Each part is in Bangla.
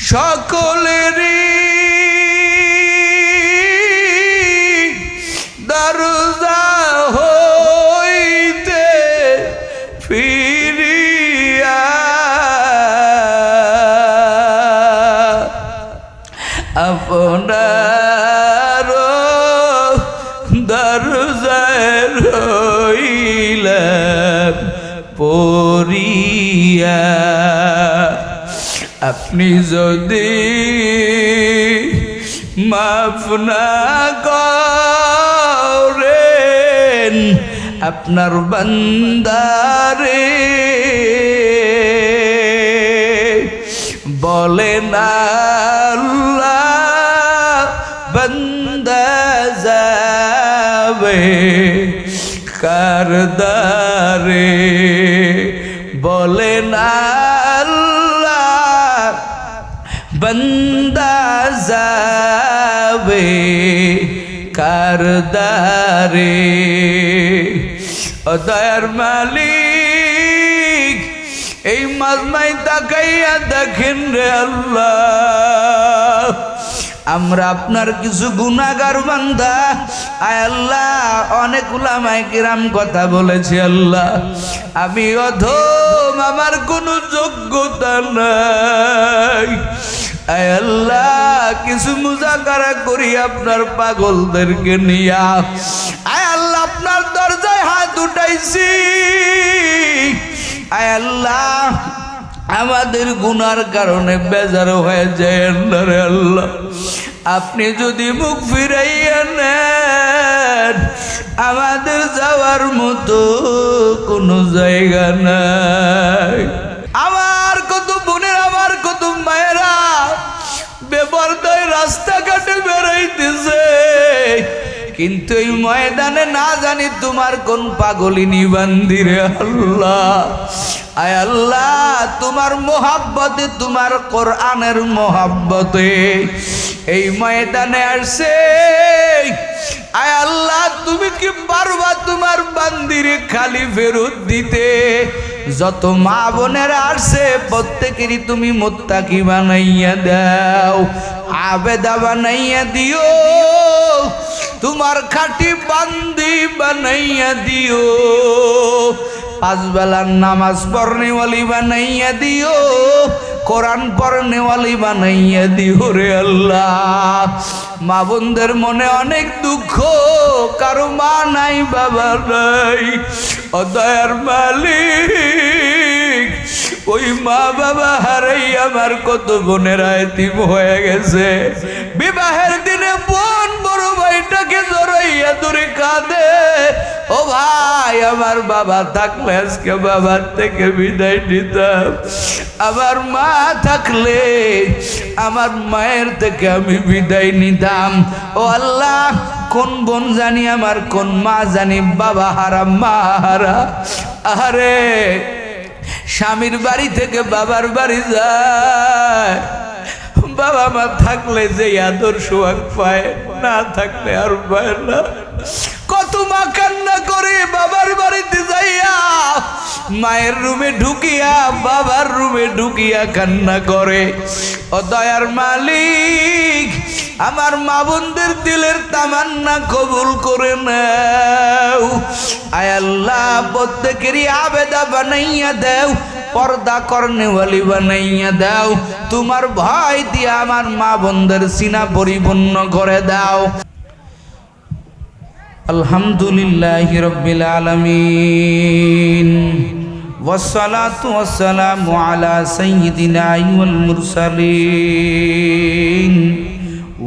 সকলেরই আপনি যদি মাফ না করেন আপনার বান্দারে বলেন আল্লাহ বন্দা যাবে কারদারে। বলেন আল্লাহ বন্দা যাবে কারদারে ও দয়ার মালিক এই মাজমাই তাকাইয়া দেখেন রে আল্লাহ। আমরা আপনার কিছু গুণাগার বান্দা। আয় আল্লাহ, অনেক উলামায় কিরাম কথা বলেছে আল্লাহ। আমি অধম, আমার কোনো যোগ্যতা নাই। আল্লাহ, কিছু মুজাকারা করি আপনার পাগলদেরকে নিয়া। আয় আল্লাহ, আপনার দরজায় হাত উঠাইছি। আয় আল্লাহ, আমাদের গুনার কারণে বেজার হয়ে যায় আল্লাহ। আপনি যদি মুখ ফিরাইয়া নেন, আমাদের যাওয়ার মতো কোনো জায়গা নাই। বেপরদায় রাস্তাঘাটে বেড়াইতেছে। কিন্তু এই ময়দানে না জানি তোমার কোন পাগলিনী বান্দিরে আল্লাহ। আয় আল্লাহ, তোমার মোহাব্বতে, তোমার কোরআনের মোহাব্বতে এই ময়দানে আসছে আয় আল্লাহ, তুমি কি পারবা তোমার বান্দিরে খালি ফেরত দিতে? যত মা বোনেরা আসছে, প্রত্যেকেরই তুমি মোত্তাকি বানাইয়া দাও, আবেদা বানাইয়া দিও, তোমার খাটি বান্দি বানাইয়া দিও, পাঁচ বেলার নামাজ পড়নেওয়ালি বানাইয়া দিও, কোরআন পড়নেওয়ালি বানাইয়া দিও রে আল্লাহ। মা বোনদের মনে অনেক দুঃখ, কারও মা নাই, বাবা নাই। অদয়ার মালিক, ওই মা বাবা হারাই আমার কত বোনেরা এতিম হয়ে গেছে। বিবাহের দিনে বোন বড় ভাইটাকে জড়াইয়া ধরে কাঁদে। ও ভাই, আমার বাবা থাকলে আজকে বাবার থেকে বিদায় নিতাম। আমার মা থাকলে আমার মায়ের থেকে আমি বিদায় নিতাম। ও আল্লাহ কোন বোন জানি আমার, কোন মা জানি বাবা হারা, মা হারা। আরে স্বামীর বাড়ি থেকে বাবার বাড়ি যায়। বাবা মা থাকলে যে আদর সোয়াগ পায়, না থাকলে আর পায় না। কত মা কান্না করে বাবার বাড়িতে যাইয়া, মায়ের রুমে ঢুকিয়া, বাবার রুমে ঢুকিয়া কান্না করে। ও দয়ার মালিক আমার মা বোনদের দিলের তামান্না কবুল করে নাও আয় আল্লাহ প্রত্যেকেরই আবেদা বানাইয়া দেও পর্দা করনেওয়ালি বানাইয়া দাও তোমার ভয় দিয়ে আমার মা বোনদের সিনা পরিপূর্ণ করে দাও আলহামদুলিল্লাহ রব্বিল আলামিন والصلاة والسلام على سيدنا والمرسلين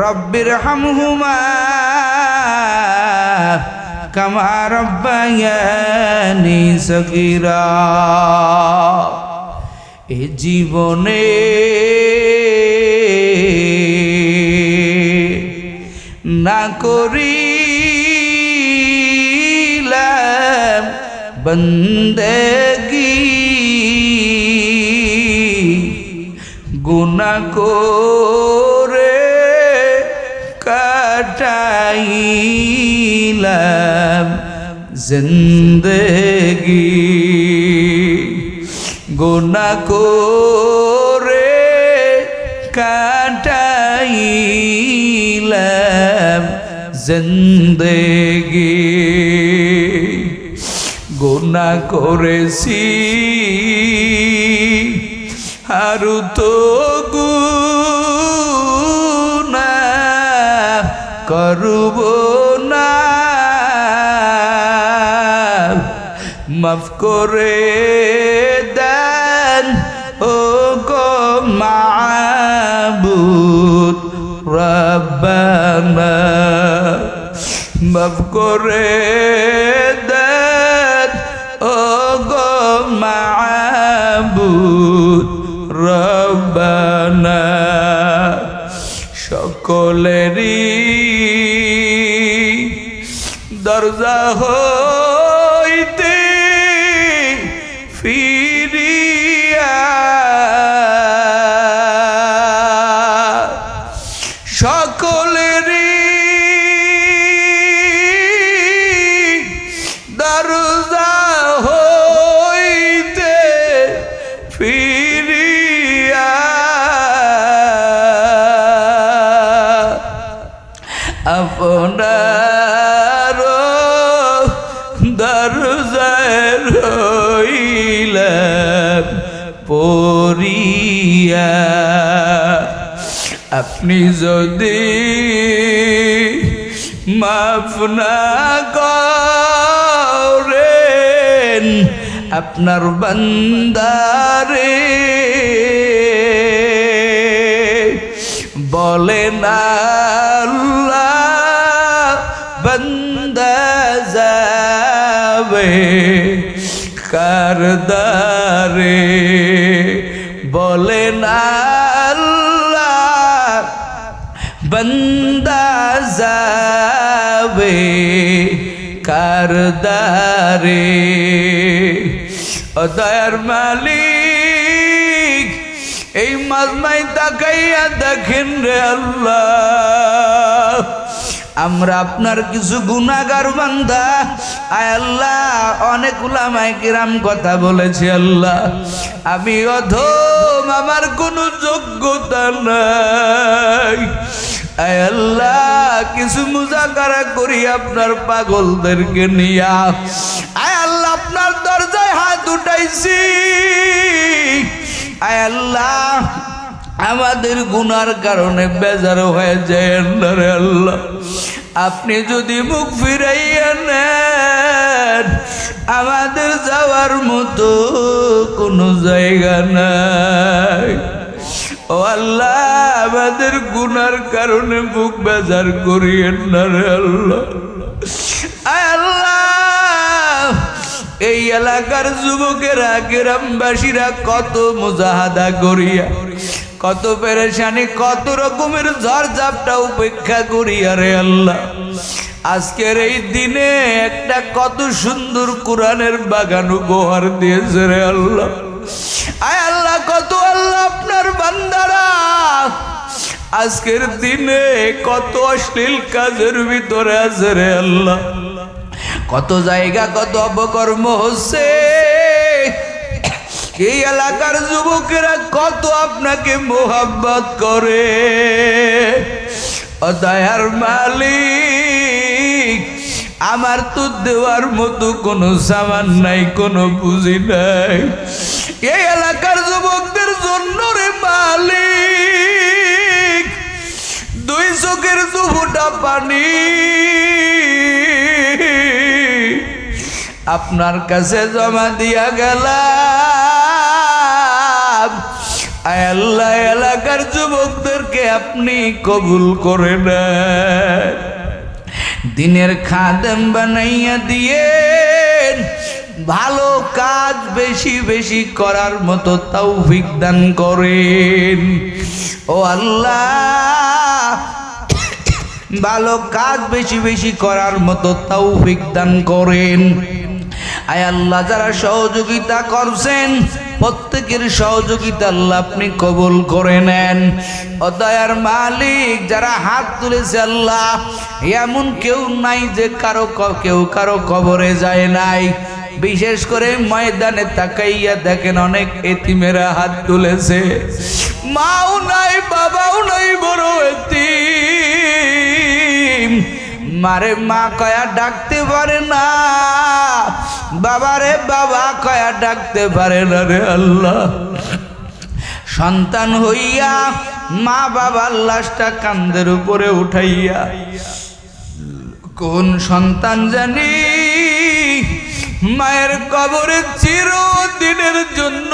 রব্বির হামহুমা কামা রব্বায়ানি সগিরা। এ জীবনে না করিলাম বন্দগি। গুণা কো কাটাইলাম জিন্দগি গুণা করে কাটাইলাম জিন্দগি গুণা করেছি আরু তো করব না। মাফ করে দেন ও গো মাবুদ রব্বানা। মাফ করে দেন ও গো মাবুদ 然后 আপনি যদি মাফ না করেন আপনার বান্দারে বলেন আল্লাহ বন্দা যাবে কারদারে বলেন আল্লাহ বন্দা যাবে কারদারে ও দয়ার মালিক এই মাজমাই তাকাইয়া দেখেন রে আল্লাহ। আমরা আপনার কিছু গুনাগার বান্দা। আয় আল্লাহ, অনেক উলামায় কিরাম কথা বলেছে আল্লাহ। আমি অধম, আমার কোনো যোগ্যতা নাই। আল্লাহ, কিছু মুজাকারা করি আপনার পাগলদেরকে নিয়া। আয় আল্লাহ, আপনার দরজায় হাত উঠাইছি। আয় আল্লাহ, আমাদের গুনার কারণে বেজার হয়ে যায় আল্লাহ। আপনি যদি মুখ ফিরাইয়া নেন, আমাদের যাওয়ার মতো কোনো জায়গা নাই। ও আল্লাহ আমাদের গুনার কারণে বুক বেজার করিয়েন না রে আল্লাহ। এই এলাকার যুবকেরা, গ্রামবাসীরা কত মুজাহাদা করিয়া, কত পেরেশানি, কত রকমের ঝড় ঝাপটা উপেক্ষা করিয়া রে আল্লাহ। আজকের এই দিনে একটা কত সুন্দর কোরআনের বাগান উপহার দিয়েছে রে আল্লাহ। আয় আল্লাহ, কত আল্লাহ আপনার বান্দারা। আজকের দিনে কত অশ্লীল কাজের ভিতরে আছে রে আল্লাহ। কত জায়গা, কত অপকর্ম হচ্ছে। এই এলাকার যুবকেরা কত আপনাকে মোহাব্বত করে। ও দয়ার মালিক, আমার তো দেওয়ার মতো কোনো সামান নাই, কোনো পুঁজি নাই। এই এলাকার যুবকদের জন্য রে মালিক দুই চোখের দুফুটা পানি। আপনার কাছে জমা দিয়া আয় আল্লাহ, এলাকার যুবকদেরকে আপনি কবুল করে নেন। দিনের খাদেম বানাইয়া দিয়ে ভালো কাজ বেশি বেশি করার মতো তৌফিক দান করেন। ও আল্লাহ, ভালো কাজ বেশি বেশি করার মতো তৌফিক দান করেন। আয় আল্লাহ, যারা সহযোগিতা করছেন, প্রত্যেকের সহযোগিতা আল্লাহ আপনি কবুল করে নেন। ও দয়ার মালিক, যারা হাত তুলেছে আল্লাহ, এমন কেউ নাই যে কারও কেউ কারও কবরে যায় নাই। বিশেষ করে ময়দানে তাকাইয়া দেখেন অনেক এতিমেরা হাত তুলেছে। মাও নাই, বাবাও নাই, বড় এতিম। মারে মা কয়া ডাকতে পারে না। বাবারে বাবা কয়া ডাকতে পারে না রে আল্লাহ। সন্তান হইয়া মা বাবার লাশটা কান্দের উপরে উঠাইয়া, কোন সন্তান জানি মায়ের কবরে চিরদিনের জন্য।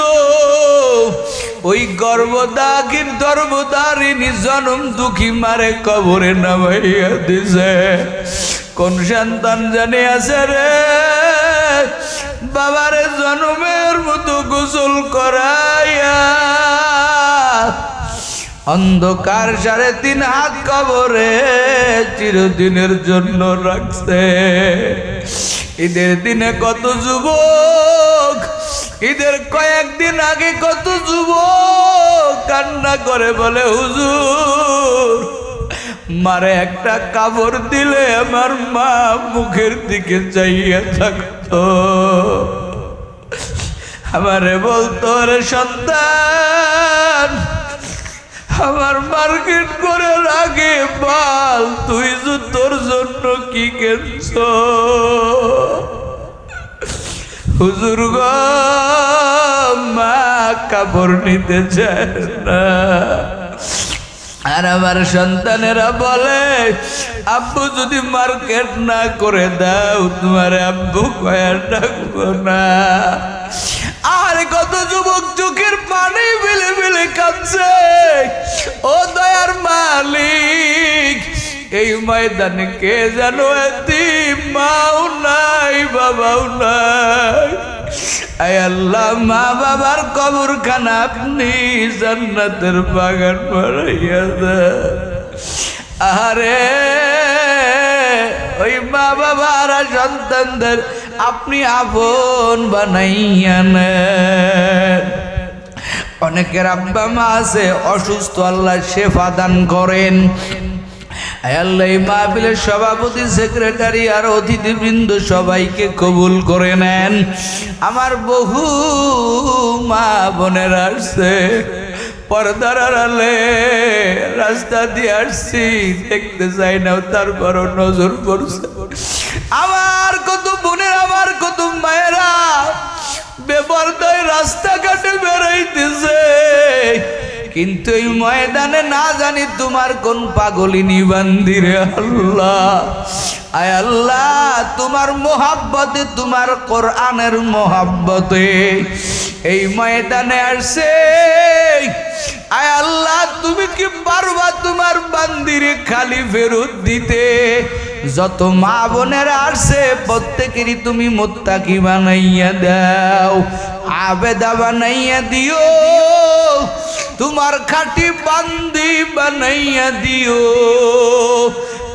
ওই গর্ভদাগির গর্ভদারিণী জনম দুঃখী মারে কবরে নামাইয়া দিছে। কোন সন্তান জানি আছে রে? বাবারে জনমের মতো গোসল করাইয়া। অন্ধকার সাড়ে তিন হাত কবরে চিরদিনের জন্য রাখছে। ঈদের দিনে কত যুবক, ঈদের কয়েকদিন আগে কত যুবক কান্না করে বলে, হুজুর, মারে একটা কাপড় দিলে আমার মা মুখের দিকে চাইয়া থাকতো। আমারে বলতো রে সন্তান আমার মার্কেট করে আগে বাল, তুই যে তোর জন্য কি কেনছ? হুজুর মা কাপড় নিতে চায় না। আর আমার সন্তানেরা বলে, আব্বু যদি মার্কেট না করে দাও, তোমার আব্বু কয়া ডাকবো না। কত যুবক চোখের পানি ফেলে ফেলে কাঁদছে ও দয়ার মালিক, এই ময়দানে কে জানো এতি মাও নাই, বাবাও নাই আল্লাহ, মা বাবার কবরখানা আপনি জান্নাতের বাগান বাড়াইয়া। আরে ওই মা বাবার সন্তানদের আপনি আপন বানাইয়া অনেকের আব্বা মা আছে, অসুস্থ, আল্লাহ শেফা দান করেন। আল্লাহ মাহফিলের সভাপতি, সেক্রেটারি আর অতিথিবৃন্দ সবাইকে কবুল করে নেন। আমার বহু মা বোনের আসছে পর্দার আড়ালে রাস্তা দিয়ে আসছি, দেখতে চাই না, তারপরও নজর পড়ছে। আমার কত বোনের আমার কত মায়েরা বেপরদায় রাস্তাঘাটে বেড়াইতেছে। কিন্তু এই ময়দানে না জানি তোমার কোন পাগলিনী বান্দিরে আল্লাহ। আয় আল্লাহ, তোমার মোহাব্বতে, তোমার কোরআনের মোহাব্বতে এই ময়দানে আসছে আয় আল্লাহ, তুমি কি পারবা তোমার বান্দিরে খালি ফেরত দিতে? যত মা বোনের আসছে প্রত্যেকেরই তুমি মোত্তাকি বানাইয়া দাও, আবেদা বানাইয়া দিও। তোমার খাটি বান্দি বানাইয়া দিও।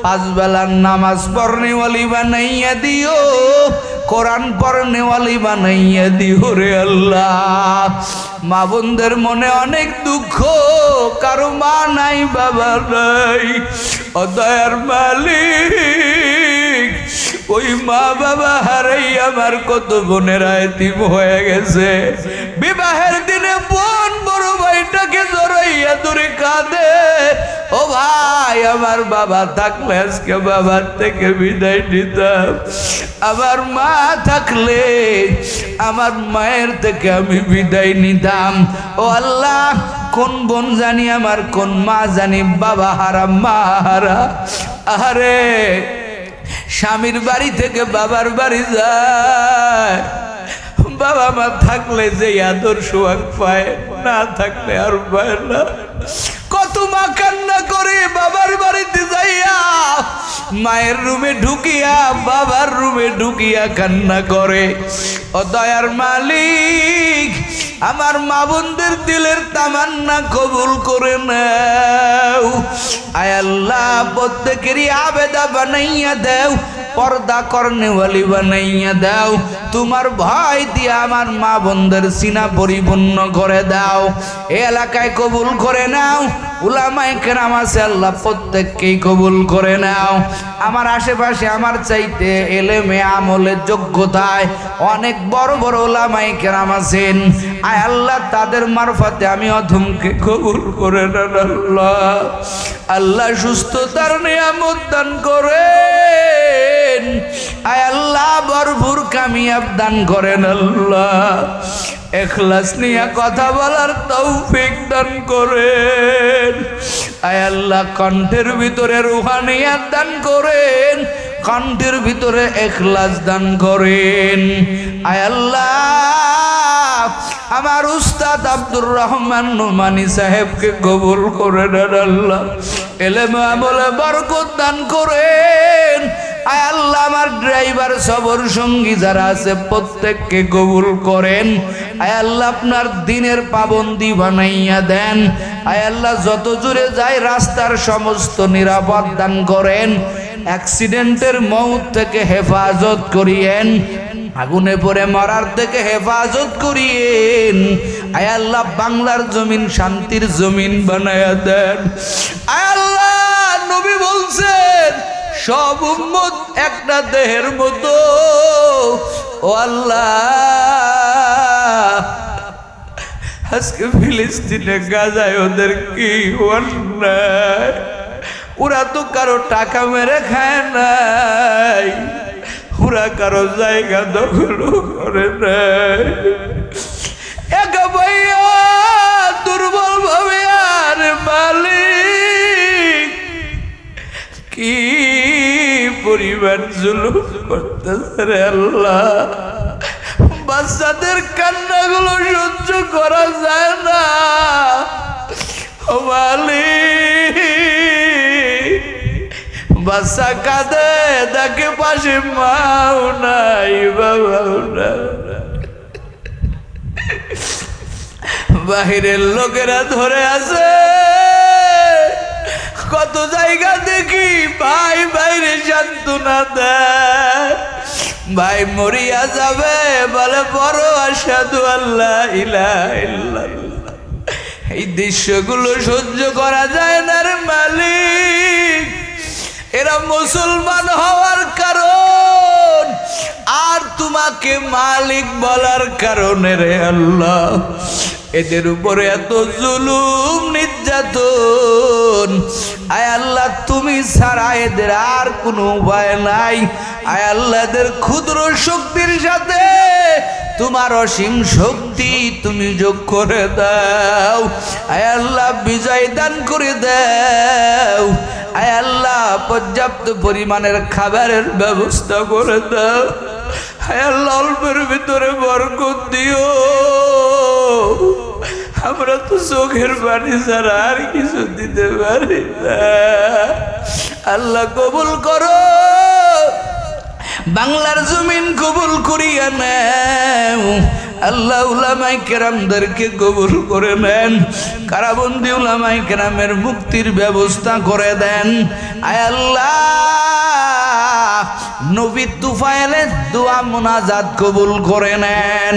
পাঁচ বেলার নামাজ পড়নেওয়ালি বানাইয়া দিও। কোরআন পড়নেওয়ালি বানাইয়া দিও রে আল্লাহ। মা বোনদের মনে অনেক দুঃখ, কারও মা নাই, বাবা নাই। অদয়ার মালিক, ওই মা বাবা হারাই আমার কত বোনেরা এতিম হয়ে গেছে। বড় ভাইটাকে জড়াইয়া দূরে কাঁদে। ও ভাই, আমার বাবা থাকলে আজকে বাবার থেকে বিদায় নিতাম। আমার মা থাকলে আমার মায়ের থেকে আমি বিদায় নিতাম। ও আল্লাহ, কোন বোন জানি আমার, কোন মা জানি বাবা হারা, মা হারা। আরে স্বামীর বাড়ি থেকে বাবার বাড়ি যায়। বাবা মা থাকলে যে আদর সোয়াগ পায়, না থাকলে আর পায় না। কত মা কান্না করে বাবার বাড়িতে যাইয়া, মায়ের রুমে ঢুকিয়া, বাবার রুমে ঢুকিয়া কান্না করে। ও দয়ার মালিক, আমার মা বোনদের দিলের তামান্না কবুল করে নাও। আয় আল্লাহ, প্রত্যেকেরই আবেদা বানাইয়া দেও। পর্দা করনেওয়ালি বানাইয়া দাও। তোমার ভয় দিয়ে আমার মা বোনদের সিনা পরিপূর্ণ করে দাও। এলাকায় কবুল করে নাও। উলামাই কেরাম আছে, আল্লাহ প্রত্যেককেই কবুল করে নাও। আমার আশেপাশে আমার চাইতে এলেমে আমলের যোগ্যতায় অনেক বড় বড় ওলামাই কেরাম আছেন। আয় আল্লাহ, তাদের মারফতে আমি অধমকে কবুল করে নেন আল্লাহ। আল্লাহ সুস্থতার নিয়ামত দান করেন। আয় আল্লাহ, ভরপুর কামিয়াব দান করেন আল্লাহ। এখলাস নিয়ে কথা বলার তৌফিক দান করেন। আয় আল্লাহ, কণ্ঠের ভিতরে রুহানিয়াত দান করেন, কণ্ঠের ভিতরে এখলাস দান করেন। আয় আল্লাহ, আমার উস্তাদ আব্দুর রহমান নোমানি সাহেবকে কবুল করে আল্লাহ। এলেমে আমলে বরকত দান করেন। আয় আল্লাহ, আমার ড্রাইভার সবর সঙ্গী যারা আছে, প্রত্যেককে কবুল করেন। আয় আল্লাহ, আপনার দিনের পাবন্দি বানাইয়া দেন। আয় আল্লাহ, যত জুড়ে যায়, রাস্তার সমস্ত নিরাপদ দান করেন। অ্যাক্সিডেন্টের মৌত থেকে হেফাজত করিয়েন। আগুনে পড়ে মরার থেকে হেফাজত করিয়েন। আয় আল্লাহ, বাংলার জমিন, শান্তির জমিন বানায়া দেন। আয় আল্লাহ, নবী বলছেন সব উম্মত একটা দেহের মতো। ও আল্লাহ। আজকে ফিলিস্তিনে গাজায় ওদের কি অন্যায় ওরা তো কারও টাকা মেরে খায় নাই। ওরা কারও জায়গা দখল করে নাই। একা ভাইয়া, দুর্বল ভাবে আর মালিক। কি পরিবার জুলুম করতেছে রে আল্লাহ। বাচ্চাদের কান্নাগুলো সহ্য করা যায় না। ও বাচ্চা কাঁদে তাকে পাশে মাও নাই, বাবাও না বাহিরের লোকেরা ধরে আছে। কত জায়গা দেখি? ভাই বাইরে সান্ত্বনা দেয় ভাই, মরিয়া যাবে, বলে বড় আসাদু আল্লাহ ইলা। এই দৃশ্যগুলো সহ্য করা যায় না রে মালিক। এরা মুসলমান হওয়ার কারণ। আর তোমাকে মালিক বলার কারণে রে আল্লাহ। এদের উপরে এত জুলুম, নির্যাতন। আয় আল্লাহ, তুমি ছাড়া এদের আর কোনো উপায় নাই। আয় আল্লাহ, এদের ক্ষুদ্র শক্তির সাথে তোমার অসীম শক্তি তুমি যোগ করে দাও। আয় আল্লাহ, বিজয় দান করে দাও। আয় আল্লাহ, পর্যাপ্ত পরিমাণের খাবারের ব্যবস্থা করে দাও। আয় আল্লাহ, অল্পের ভিতরে বরকত দিও। আমরা তো চোখের পানি ছাড়া আর কিছু দিতে পারি আল্লাহ কবুল করো। বাংলার জমিন কবুল করিয়া নেও। আল্লাহ উলামাই কেরামদেরকে কবুল করে নেন। কারাবন্দি উলামাই কেরামের মুক্তির ব্যবস্থা করে দেন। আয় আল্লাহ, নবী তুফাইলের দোয়া মোনাজাত কবুল করে নেন।